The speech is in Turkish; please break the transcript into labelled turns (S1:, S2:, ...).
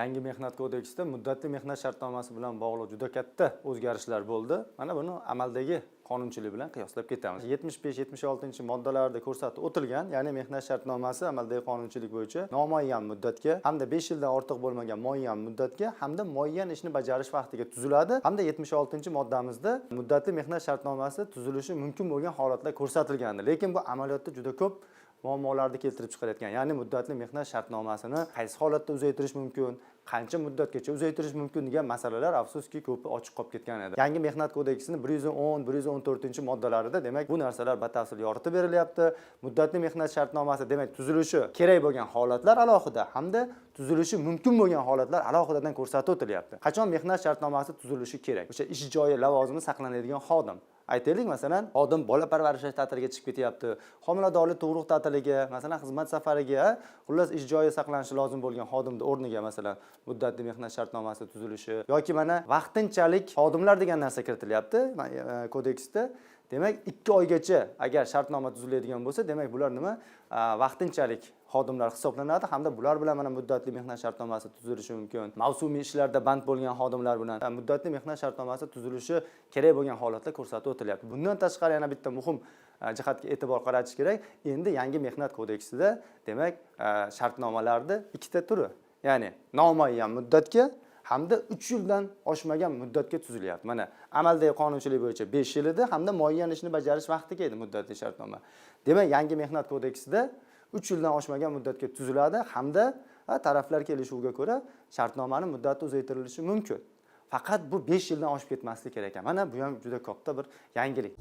S1: yangi mehnat kodeksida muddatli mehnat shartnomasi bilan bog'liq juda katta o'zgarishlar bo'ldi. Mana buni amaldagi qonunchilik bilan qiyoslab ketamiz. yetmish besh yetmish oltinchi moddalarda ko'rsatib o'tilgan ya'ni mehnat shartnomasi amaldagi qonunchilik bo'yicha nomuayyan muddatga hamda besh yildan ortiq bo'lmagan muayyan muddatga hamda muayyan ishni bajarish vaqtiga tuziladi hamda yetmish oltinchi moddamizda muddatli mehnat shartnomasi tuzilishi mumkin bo'lgan holatlar ko'rsatilgandi. Lekin bu amaliyotda juda ko'p muammolarni keltirib chiqarayotgan ya'ni muddatli mehnat shartnomasini qaysi holatda uzaytirish mumkin qancha muddatgacha uzaytirish mumkin degan masalalar afsuski ko'pi ochiq qolib ketgan edi. Yangi mehnat kodeksini bir yuz o'n bir yuz o'n to'rtinchi moddalarida demak bu narsalar batafsil yoritib berilyapti. Muddatli mehnat shartnomasi demak tuzilishi kerak bo'lgan holatlar alohida hamda tuzilishi mumkin bo'lgan holatlar alohidadan ko'rsatib o'tilyapti. Qachon mehnat shartnomasi tuzilishi kerak? O'sha ish joyi lavozimi saqlanadigan xodim aytaylik masalan xodim bola parvarishlash ta'tiliga chiqib ketyapti. Homiladorlik tug'ruq ta'tiliga masalan xizmat safariga xullas ish joyi saqlanishi lozim bo'lgan xodimni o'rniga masalan muddatli mehnat shartnomasi tuzilishi yoki mana vaqtinchalik xodimlar degan narsa kiritilyapti e, kodeksda demak ikki oygacha agar shartnoma tuziladigan bo'lsa demak bular nima? Vaqtinchalik xodimlar hisoblanadi hamda bular bilan mana muddatli mehnat shartnomasi tuzilishi mumkin. Mavsumiy ishlarda band bo'lgan xodimlar bilan muddatli mehnat shartnomasi tuzilishi kerak bo'lgan holatlar ko'rsatib o'tilyapti. Bundan tashqari yana bitta muhim jihatga e'tibor qaratish kerak. Endi yangi mehnat kodeksida demak shartnomalarni ikkita turi. Ya'ni nomuayyan muddatga hamda uch yildan oshmagan muddatga tuzilyapti. Mana amaldagi qonunchilik bo'yicha besh yil edi hamda muayyan ishni bajarish vaqtiga edi muddatli shartnoma. Demak yangi mehnat kodeksida uch yildan oshmagan muddatga tuziladi hamda taraflar kelishuviga ko'ra shartnomani muddati uzaytirilishi mumkin. Faqat bu besh yildan oshib ketmasligi kerak ekan. Mana bu ham juda katta bir yangilik.